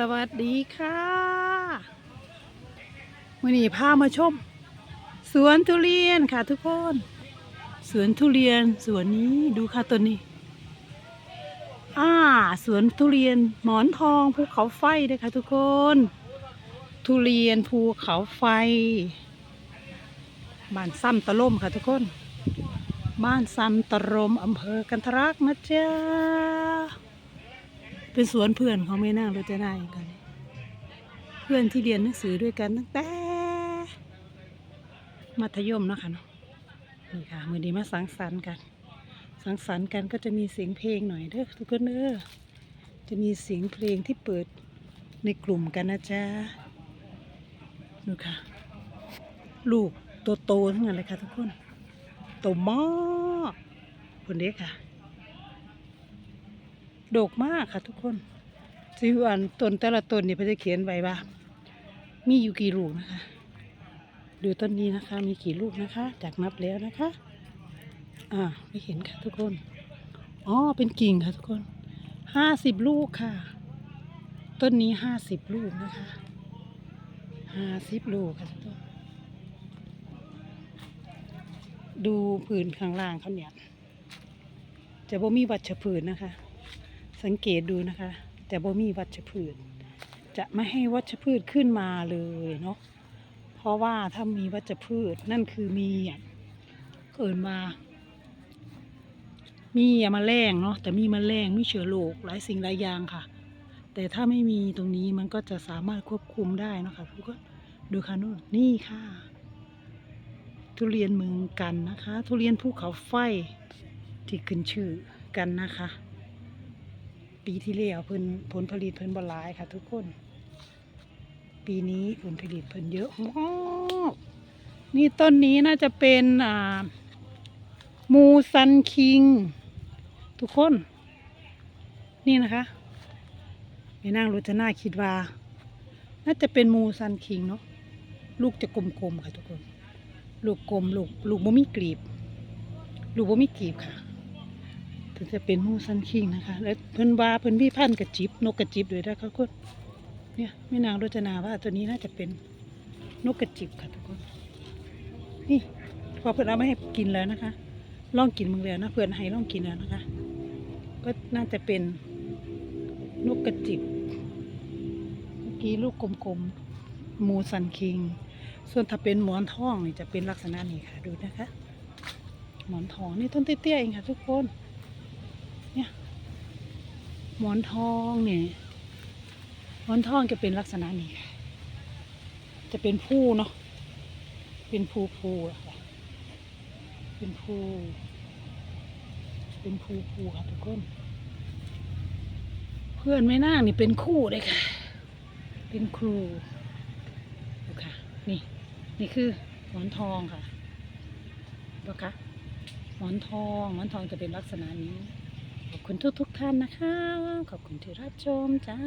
สวัสดีค่ะวันนี้พามาชม สวนทุเรียนค่ะทุกคน สวนทุเรียนสวนนี้ดูค่ะต้นนี้อ่าสวนทุเรียนหมอนทองภูเขาไฟด้วยค่ะทุกคน ทุเรียนภูเขาไฟ บ้านซ้ำตะล่มค่ะทุกคน บ้านซ้ำตะรมอำเภอกันทรักนะจ๊ะ เป็นสวนเพื่อนเขาไม่นั่งรถจะได้กัน เพื่อนที่เรียนหนังสือด้วยกันตั้งแต่ มัธยมนะคะเนาะนี่ค่ะมือดีมาสังสรรค์กัน สังสรรค์กันก็จะมีเสียงเพลงหน่อยเด้อทุกคนเด้อจะมีเสียงเพลงที่เปิดในกลุ่มกันนะจ๊ะดูค่ะ ลูกโตๆทั้งนั้นเลยค่ะทุกคนโตมากคนเด็กค่ะ ดกมากค่ะทุกคนสิวอันต้นแต่ละต้นเนี่ยเพื่จะเขียนไว้ว่า มีอยู่กี่ลูกนะคะ ดูต้นนี้นะคะ มีกี่ลูกนะคะ จากนับแล้วนะคะ อ่าไม่เห็นค่ะทุกคน อ๋อ เป็นกิ่งค่ะทุกคน ห้าสิบลูกค่ะ ต้นนี้ห้าสิบลูกนะคะ ห้าสิบลูกค่ะทุกคน ดูผืนข้างล่างเขาเนี่ย จะบ่มีวัชพืชนะคะ สังเกตดูนะคะ แต่บ่มีวัชพืช จะไม่ให้วัชพืชขึ้นมาเลยเนาะเพราะว่าถ้ามีวัชพืชนั่นคือมีอะเกิดมา มีอะแมลงเนาะแต่มีมาแมลงมีเชื้อโรคหลายสิ่งหลายอย่างค่ะ แต่ถ้าไม่มีตรงนี้มันก็จะสามารถควบคุมได้เนาะค่ะทุกคนดูค่ะนู่นนี่ค่ะ ทุเรียนเมืองกันนะคะ ทุเรียนภูเขาไฟที่ขึ้นชื่อกันนะคะ ปีที่แล้วเพิ่นผลผลิตเพิ่นบ่หลายค่ะ ทุกคน ปีนี้ผลผลิตเพิ่นเยอะมากนี่ต้นนี้น่าจะเป็นอ่ามูซันคิง ทุกคน นี่นะคะไม่นั่งรู้จะน่าคิดว่า น่าจะเป็นมูซันคิงเนาะลูกจะกลมๆค่ะทุกคน ลูกกลมลูกลูกบ่มีกลีบ ลูกบ่มีกลีบค่ะ ถึงจะเป็นมูซันคิงนะคะ แล้วเพิ่นว่าเพิ่นมีพันกระจิบนกกระจิบด้วยนะคะทุกคนเนี่ยแม่นางรจนาว่าตัวนี้น่าจะเป็นนกกระจิบค่ะทุกคนนี่พอเพิ่นเอามาให้กินแล้วนะคะลองกินมึงแล้วนะเพื่อนให้ลองกินแล้วนะคะ ก็น่าจะเป็นนกกระจิบเมื่อกี้ลูกกลมๆมูซันคิง ส่วนถ้าเป็นหมอนทองนี่จะเป็นลักษณะนี้ค่ะดูนะคะ หมอนทองนี่ต้นเตี้ยๆเองค่ะทุกคน เนี่ยหมอนทองเนี่ยหมอนทองจะเป็นลักษณะนี้ จะเป็นผู้เนาะเป็นภูภูอะค่ะเป็นภูเป็นภูภูค่ะทุกคนเพื่อนไม่น่างนี่เป็นคู่เลยค่ะ เป็นครูดูค่ะ นี่ นี่คือหมอนทองค่ะดูค่ะหมอนทองหมอนทองจะเป็นลักษณะนี้ ขอบคุณทุกทุกท่านนะคะ ขอบคุณที่รับชมจ้า